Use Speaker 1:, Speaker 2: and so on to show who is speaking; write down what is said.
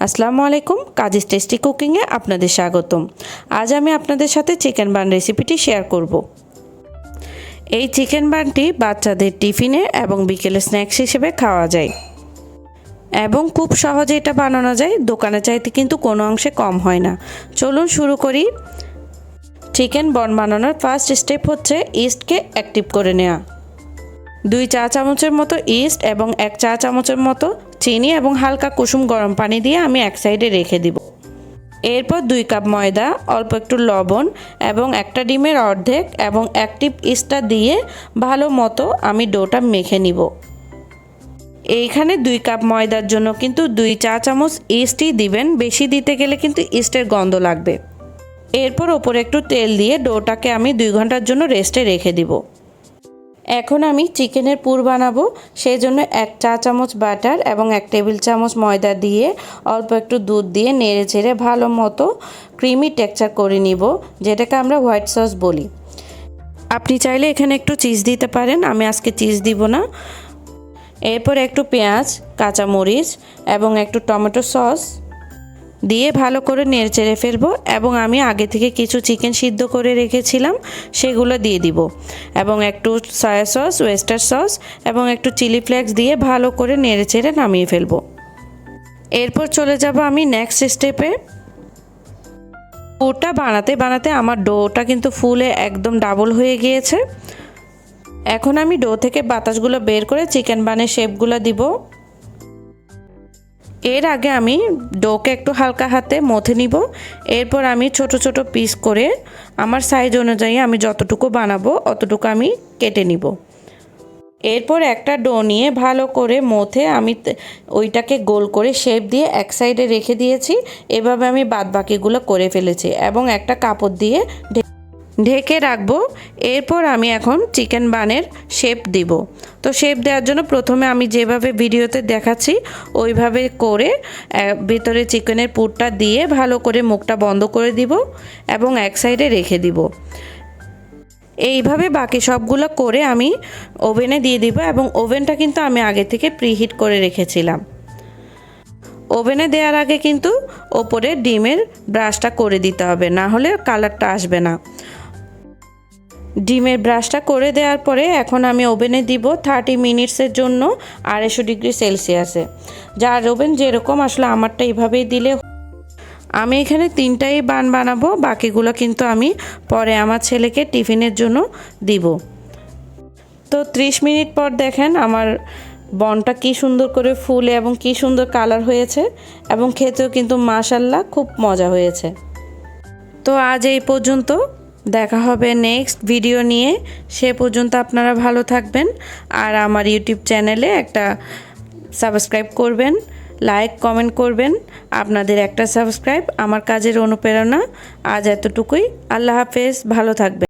Speaker 1: আসসালামু আলাইকুম, কাজিস টেস্টি কুকিংয়ে আপনাদের স্বাগতম। আজ আমি আপনাদের সাথে চিকেন বান রেসিপিটি শেয়ার করব। এই চিকেন বানটি বাচ্চাদের টিফিনে এবং বিকেলে স্ন্যাক্স হিসেবে খাওয়া যায়। এবং খুব সহজে এটা বানানো যায়, দোকানে চাইতে কিন্তু কোনো অংশে কম হয় না। চলুন শুরু করি। চিকেন বন বানানোর ফার্স্ট স্টেপ হচ্ছে ইস্টকে অ্যাক্টিভ করে নেওয়া। দুই চা চামচের মতো ইস্ট এবং এক চা চামচের মতো চিনি এবং হালকা কুসুম গরম পানি দিয়ে আমি এক সাইডে রেখে দিব। এরপর দুই কাপ ময়দা, অল্প একটু লবণ এবং একটা ডিমের অর্ধেক এবং অ্যাক্টিভ ইস্টটা দিয়ে ভালো মতো আমি ডোটা মেখে নিব। এইখানে দুই কাপ ময়দার জন্য কিন্তু দুই চা চামচ ইস্টই দিবেন, বেশি দিতে গেলে কিন্তু ইস্টের গন্ধ লাগবে। এরপর ওপরে একটু তেল দিয়ে ডোটাকে আমি দুই ঘণ্টার জন্য রেস্টে রেখে দিব। এখন আমি চিকেনের পুর বানাবো সেই জন্য এক চা চামচ বাটার এবং এক টেবিল চামচ ময়দা দিয়ে অল্প একটু দুধ দিয়ে নেড়ে চেড়ে ভালো মতো ক্রিমি টেক্সচার করে নিব, যেটাকে আমরা হোয়াইট সস বলি। আপনি চাইলে এখানে একটু চিজ দিতে পারেন, আমি আজকে চিজ দিব না। এরপর একটু পেঁয়াজ, কাঁচামরিচ এবং একটু টমেটো সস দিয়ে ভালো করে নেড়ে চেড়ে ফেলব এবং আমি আগে থেকে কিছু চিকেন সিদ্ধ করে রেখেছিলাম, সেগুলো দিয়ে দিব। এবং একটু সয়া সস ওয়েস্টার সস এবং একটু চিলি ফ্লেক্স দিয়ে ভালো করে নেড়ে চেড়ে নামিয়ে ফেলব। এরপর চলে যাব আমি নেক্সট স্টেপে পুরটা বানাতে বানাতে আমার ডোটা কিন্তু ফুলে একদম ডাবল হয়ে গিয়েছে। এখন আমি ডো থেকে বাতাসগুলো বের করে চিকেন বানের শেপগুলো দিব। এর আগে আমি ডোকে একটু হালকা হাতে মথে নিব। এরপর আমি ছোট ছোট পিস করে আমার সাইজ অনুযায়ী আমি যতটুকু বানাবো অতটুকু আমি কেটে নিব। এরপর একটা ডো নিয়ে ভালো করে মথে আমি ওইটাকে গোল করে শেপ দিয়ে এক সাইডে রেখে দিয়েছি। এভাবে আমি বাদ বাকিগুলো করে ফেলেছি এবং একটা কাপড় দিয়ে ঢেকে রাখব। এরপর আমি এখন চিকেন বানের শেপ দিব। তো শেপ দেওয়ার জন্য প্রথমে আমি যেভাবে ভিডিওতে দেখাচ্ছি, ওইভাবে করে ভিতরে চিকেনের পুরটা দিয়ে ভালো করে মুখটা বন্ধ করে দিব এবং এক সাইডে রেখে দিব। এইভাবে বাকি সবগুলো করে আমি ওভেনে দিয়ে দিব এবং ওভেনটা কিন্তু আমি আগে থেকে প্রিহিট করে রেখেছিলাম। ওভেনে দেওয়ার আগে কিন্তু ওপরে ডিমের ব্রাশটা করে দিতে হবে, না হলে কালারটা আসবে না। ডিমের ব্রাশটা করে দেওয়ার পরে এখন আমি ওভেনে দিব থার্টি মিনিটসের জন্য আড়াইশো ডিগ্রি সেলসিয়াসে। যার ওভেন যেরকম আসলে আমারটা এইভাবেই দিলে আমি এখানে তিনটাই বান বানাবো, বাকিগুলো কিন্তু আমি পরে আমার ছেলেকে টিফিনের জন্য দিব। তো ত্রিশ মিনিট পর দেখেন আমার বনটা কি সুন্দর করে ফুলে এবং কি সুন্দর কালার হয়েছে এবং খেতেও কিন্তু মাশাল্লাহ খুব মজা হয়েছে। তো আজ এই পর্যন্ত। দেখা হবে নেক্সট ভিডিও নিয়ে। সে পর্যন্ত আপনারা ভালো থাকবেন আর আমার ইউটিউব চ্যানেলে একটা সাবস্ক্রাইব করবেন লাইক কমেন্ট করবেন। আপনাদের একটা সাবস্ক্রাইব আমার কাজের অনুপ্রেরণা। আজ এতটুকুই। আল্লাহ হাফেজ। ভালো থাকবেন।